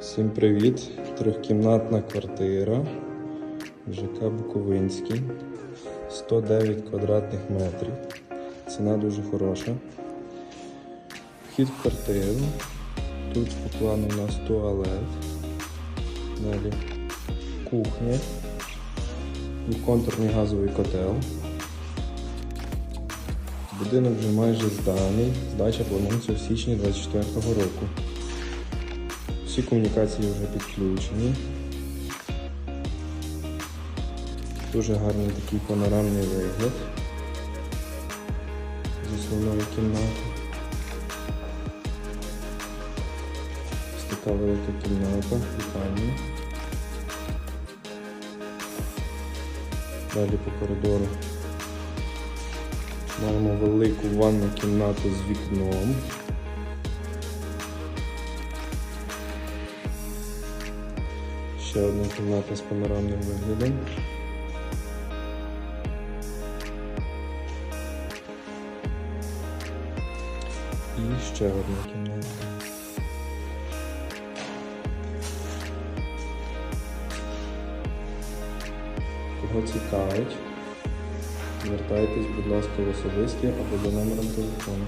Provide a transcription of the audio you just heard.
Всім привіт! Трьохкімнатна квартира ЖК Буковинський. 109 квадратних метрів. Ціна дуже хороша. Вхід в квартиру. Тут по плану у нас туалет. Далі кухня. Двоконтурний газовий котел. Будинок вже майже зданий. Здача планується в січні 2024 року. Всі комунікації вже підключені. Дуже гарний такий панорамний вигляд з основної кімнати. Ось така велика кімната, вітальня. Далі по коридору маємо велику ванну кімнату з вікном. Ще одна кімната з панорамним виглядом. І ще одна кімната. Кого цікавить, звертайтесь, будь ласка, в особисті або за номером телефону.